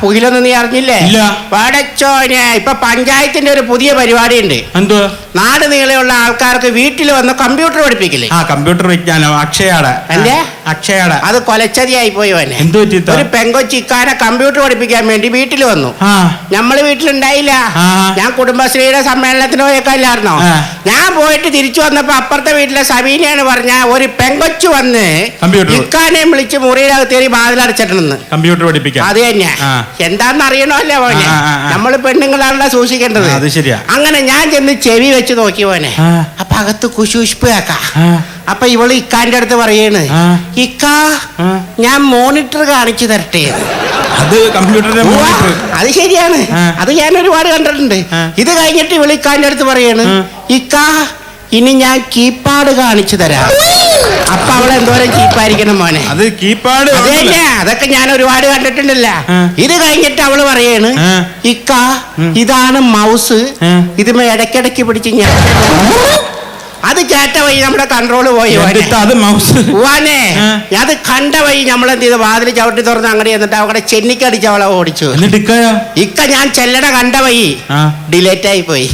പുകിലൊന്നും നീ അറിഞ്ഞില്ലേ? ഇല്ല. പടച്ചോനെ ഇപ്പൊ പഞ്ചായത്തിന്റെ ഒരു പുതിയ പരിപാടി ഉണ്ട് എന്തോ നാട് നീളെയുള്ള ആൾക്കാർക്ക് വീട്ടിൽ വന്ന് കമ്പ്യൂട്ടർ പഠിപ്പിക്കില്ലേ ആ കമ്പ്യൂട്ടർ വിജ്ഞാനം അക്ഷയാടെ. എന്റെ? അക്ഷയാടെ അത് കൊലച്ചതിയായി പോയി വന്നെ എന്ത് പറ്റി ഇത്ത? ഒരു പെങ്കൊച്ചിക്കാരെ കമ്പ്യൂട്ടർ പഠിപ്പിക്കാൻ വേണ്ടി വീട്ടിൽ വന്നു ആ നമ്മൾ വീട്ടിലുണ്ടായില്ല ആ. ഞാൻ കുടുംബശ്രീയുടെ സമ്മേളനത്തിന് പോയേക്കല്ലായിരുന്നോ ആ. ഞാൻ പോയിട്ട് തിരിച്ചു വന്നപ്പോ അപ്പുറത്തെ വീട്ടിലെ സബീനയാണ് പറഞ്ഞ ഒരു പെങ്കൊച്ചു വന്ന് കമ്പ്യൂട്ടർ. ഇക്കാനെ വിളിച്ച് മുറിയിലകത്ത് കയറി വാതിലടച്ചിട്ടുണ്ടെന്ന് കമ്പ്യൂട്ടർ പഠിപ്പിക്കാം അത് തന്നെ ആ. എന്താന്ന് അറിയണമല്ലോ മോനെ ആ, ആ, ആ. നമ്മൾ പെണ്ണുങ്ങളാണല്ലോ സൂക്ഷിക്കേണ്ടത് ആ, അത് ശരിയാ. അങ്ങനെ ഞാൻ ചെന്ന് ചെവി വെച്ച് നോക്കി മോനെ ആ. അപ്പൊ അകത്ത് കുശുഷ്പ് ആക്കാ ആ. അപ്പൊ ഇവൾ ഇക്കാന്റെ അടുത്ത് പറയാണ്. ഇക്കാ ഞാൻ മോണിറ്റർ കാണിച്ചു തരട്ടെ അത് കമ്പ്യൂട്ടറിന്റെ മോണിറ്റർ. അത് ശരിയാണ്. അത് ഞാൻ ഒരുപാട് കണ്ടിട്ടുണ്ട്. ഇത് കഴിഞ്ഞിട്ട് ഇവൾ ഇക്കാന്റെ അടുത്ത് പറയാണ്. ഇക്കാ ഇനി ഞാൻ കീപാഡ് കാണിച്ചു തരാം. അപ്പൊ അവൾ എന്തോരം കീപ്പായിരിക്കണം മോനെ. അത് കീപാഡ് അത് അതൊക്കെ ഞാൻ ഒരുപാട് കണ്ടിട്ടുണ്ടല്ല. ഇത് കഴിഞ്ഞിട്ട് അവൾ പറയാണ്. ഇക്ക ഇതാണ് മൗസ്. ഇത് ഇതുമേ ഇടയ്ക്കിടയ്ക്ക് പിടിച്ച് ഞാൻ അത് കേട്ട വഴി നമ്മുടെ കൺട്രോൾ പോയി. അത് മൗസ്. അത് കണ്ട വഴി നമ്മളെന്ത് ചെയ്ത്? വാതിൽ ചവിട്ടി തുറന്ന് അങ്ങനെ എന്നിട്ട് അവിടെ ചെന്നിക്കടിച്ച് അവളെ ഓടിച്ചു. ഇക്ക ഞാൻ ചെല്ലട കണ്ട വഴി ഡിലേറ്റ് ആയി പോയി.